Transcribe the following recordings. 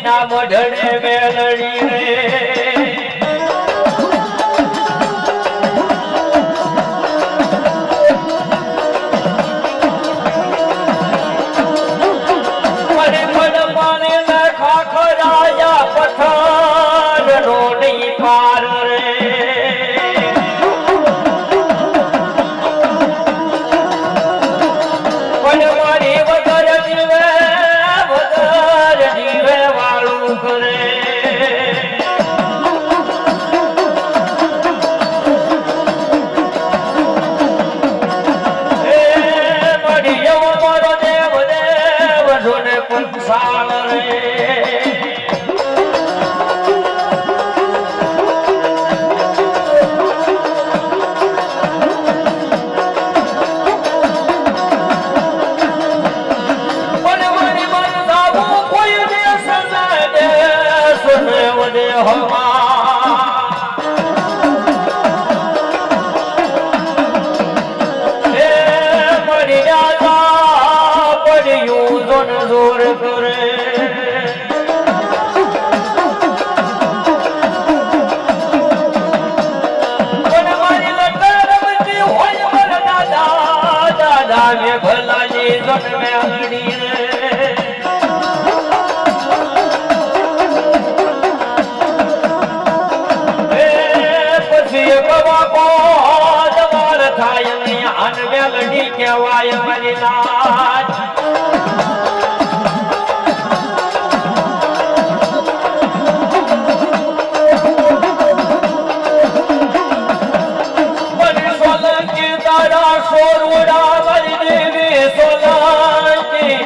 સોલંકી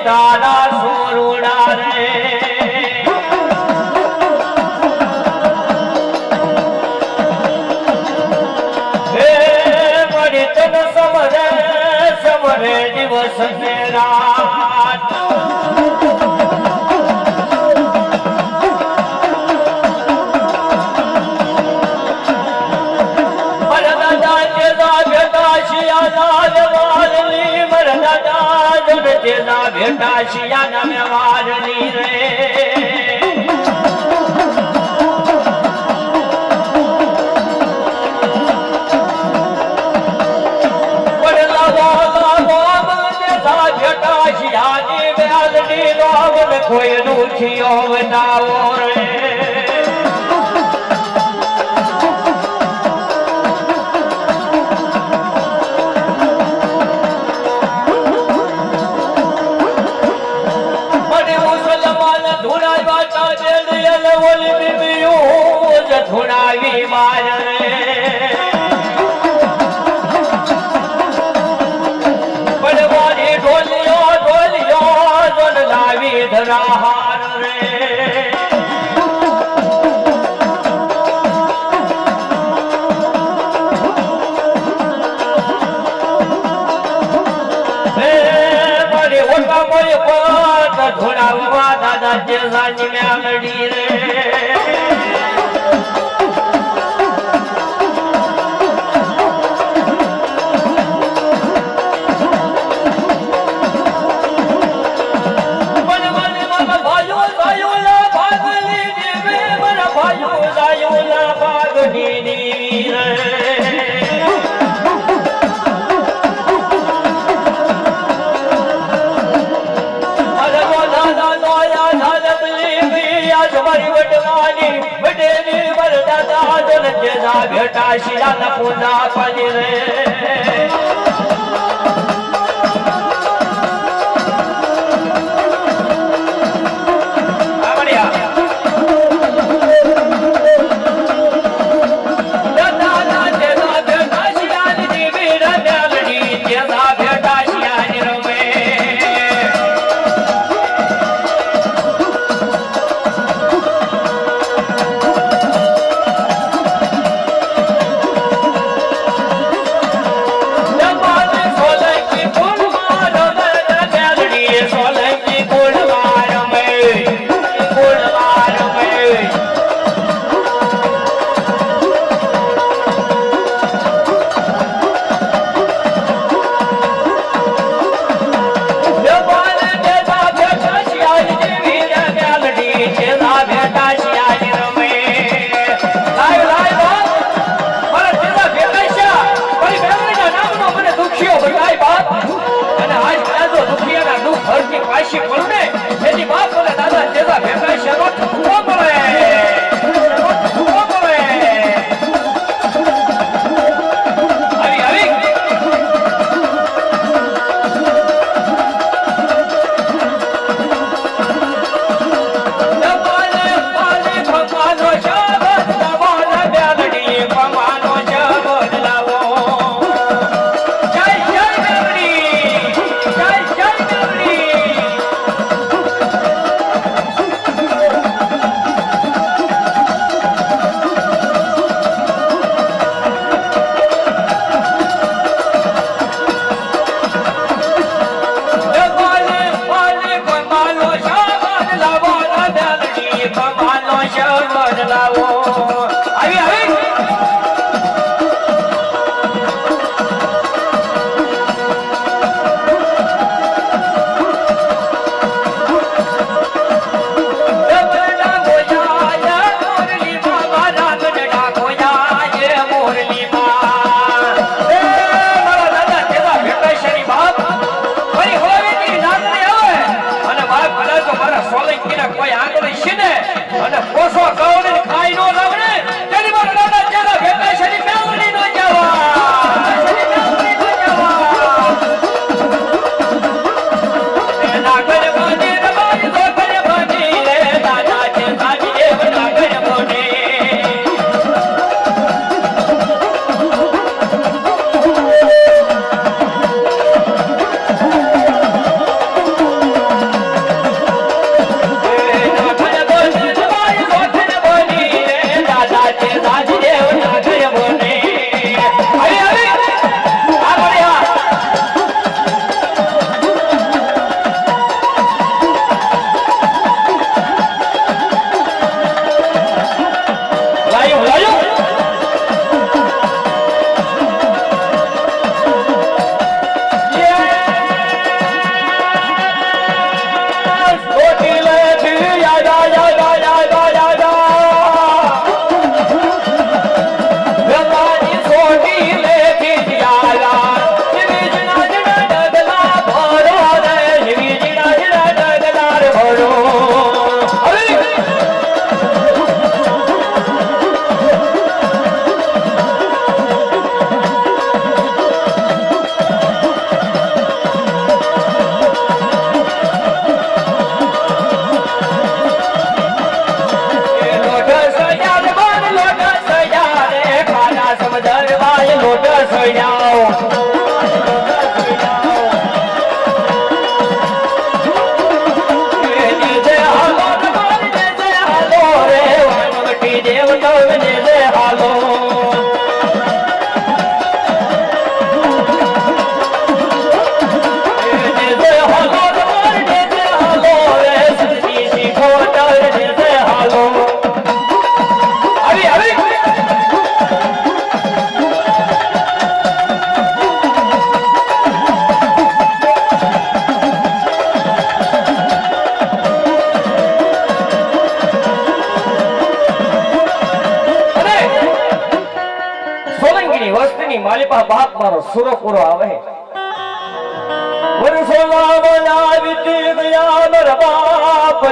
તારા સોરુડા રે. સમરે સમરે દિવસ ને રાત તેના ભેટા શિયા નામે વારની રે. કોઈનું થયો બનાવો ರಾಜ್ಯ ಸಾಂಗ್ ಮ್ಯಾಲಡಿ દેના ભેટા શિયા ન પૂજા પડી રે.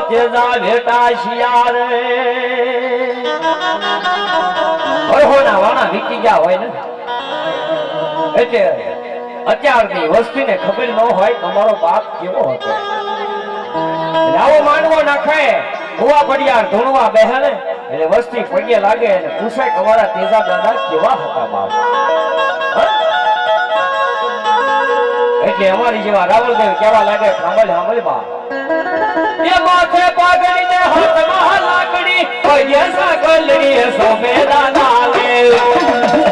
તેજા ભેટા ને? એટલે ખબર ન હોય તમારો બાપ કેવો હતો. આવો માનવો નાખે ભૂવા પડિયાર ધૂણવા બેહે ને. એટલે વસ્તી પગે લાગે અને પૂછે તમારા તેજા દાદા કેવા હતા બાપ? એટલે અમારી જેવા રાવલદેવ કેવા લાગે, સાંભળ સાંભળ બા. એ માથે પાઘડી ને હાથમાં લાકડી પગે સાકલડી સોમે દાદા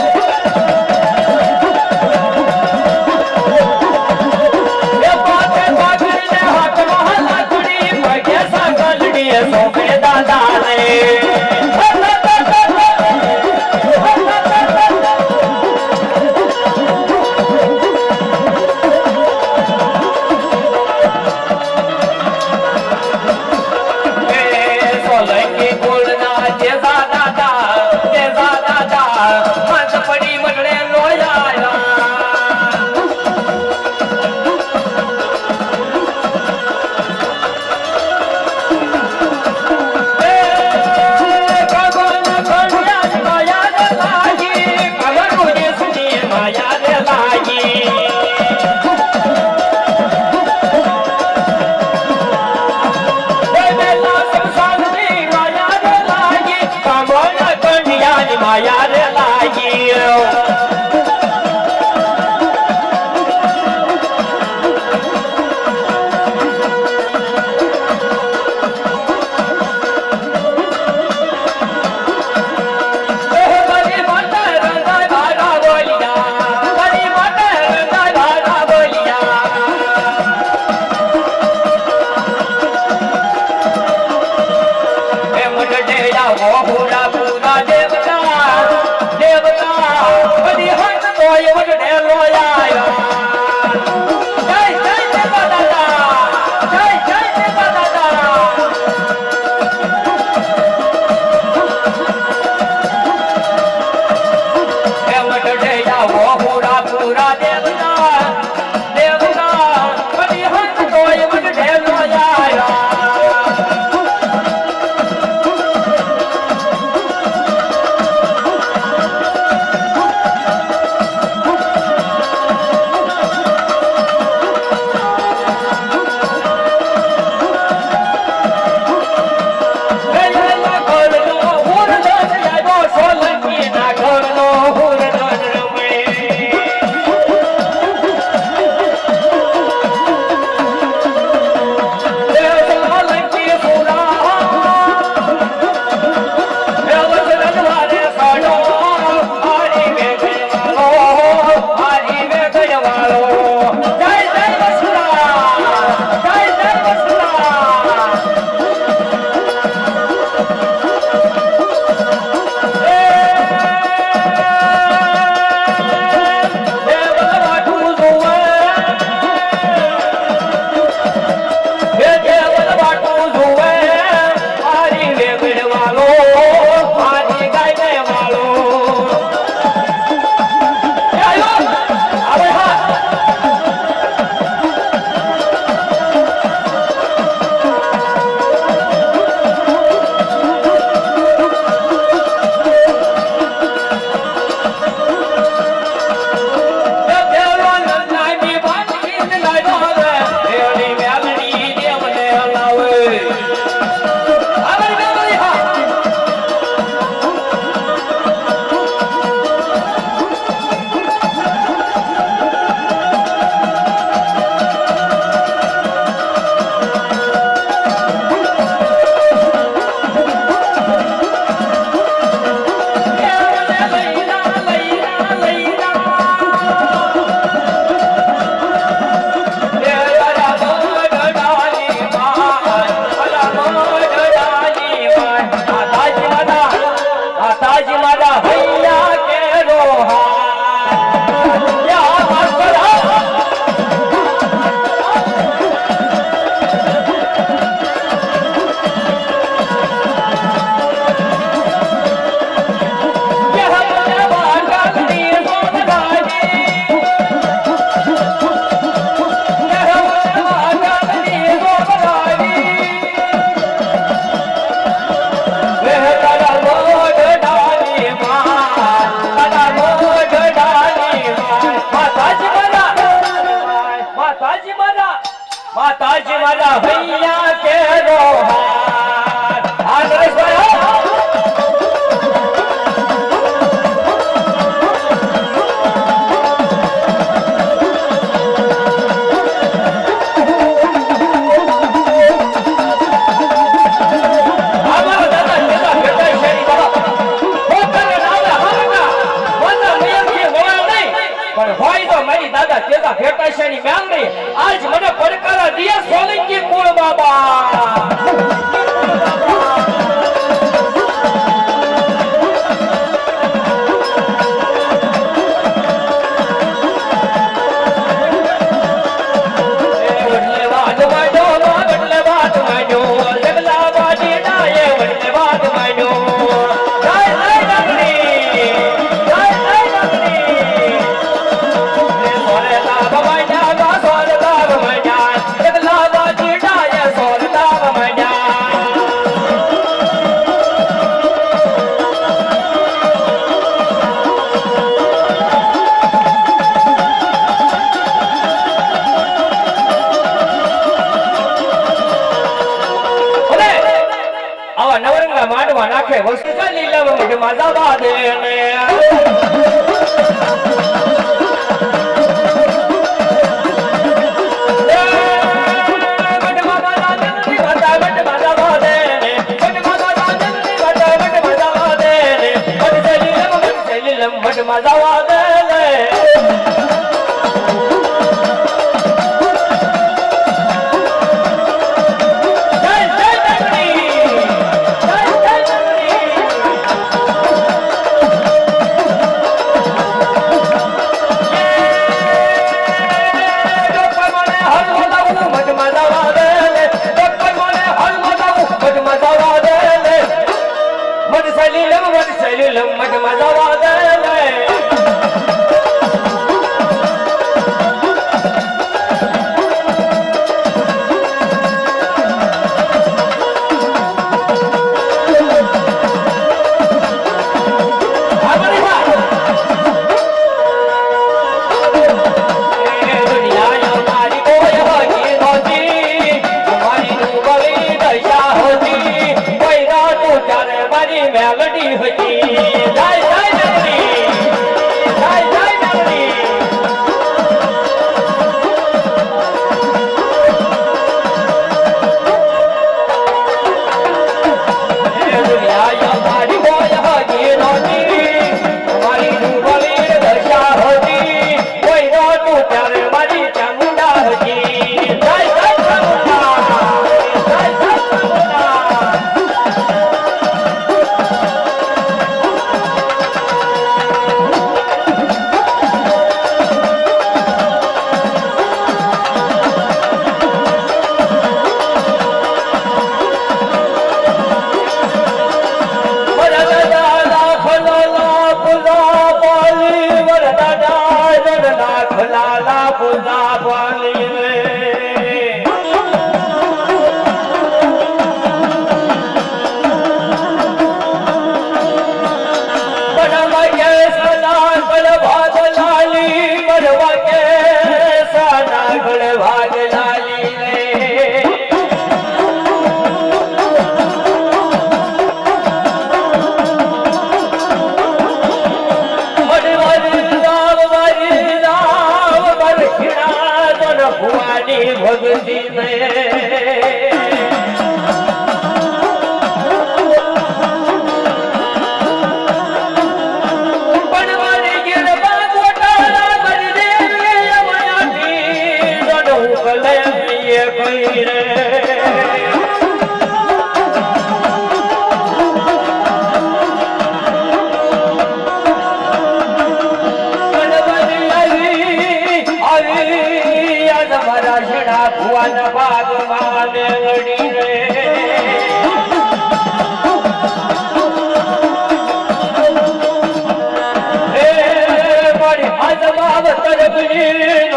શેડા ભુવાના ભાગમાં મેલડી રે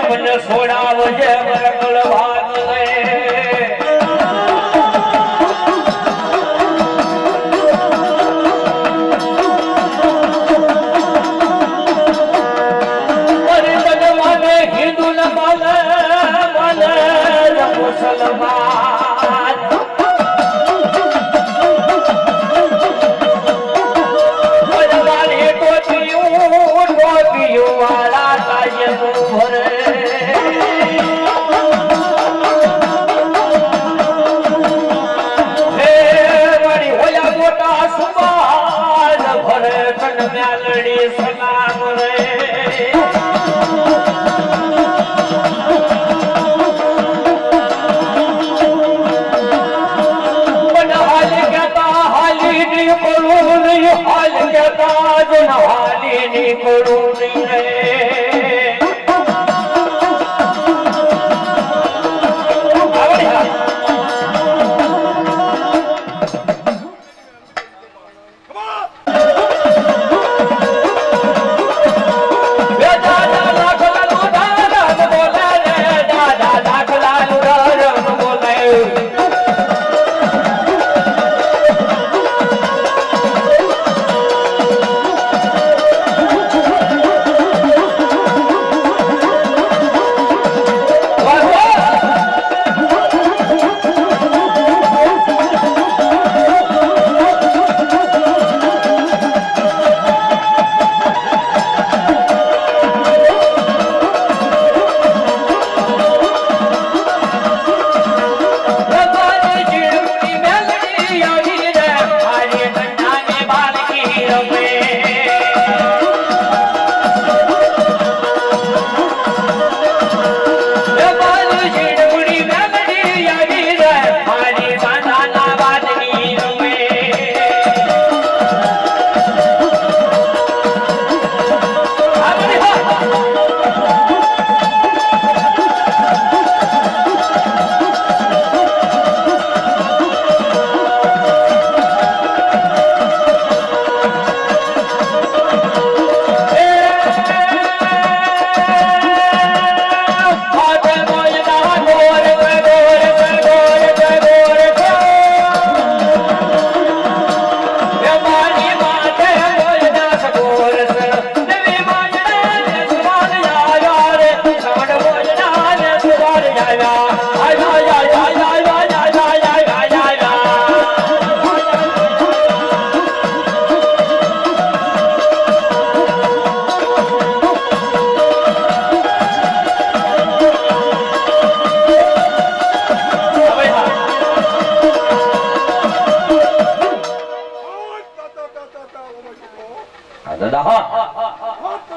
મને છોડાવજે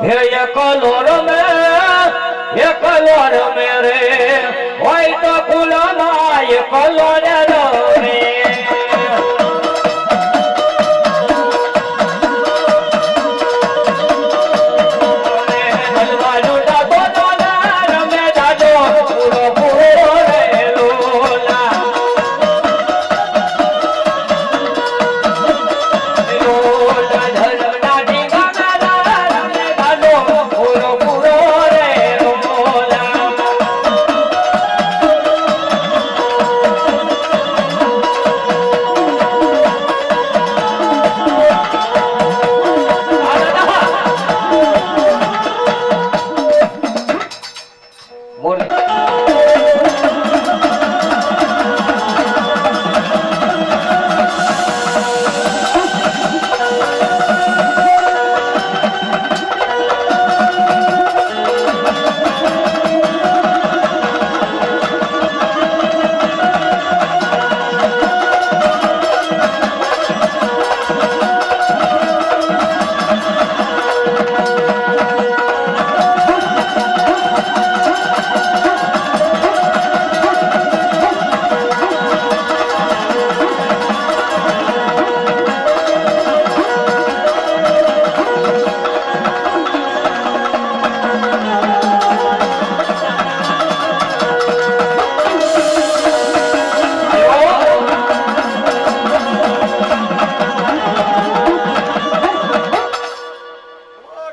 હે એકલો રમે એકલો રમે રે. હોય તો ફૂલો ના એકલો રે રમે.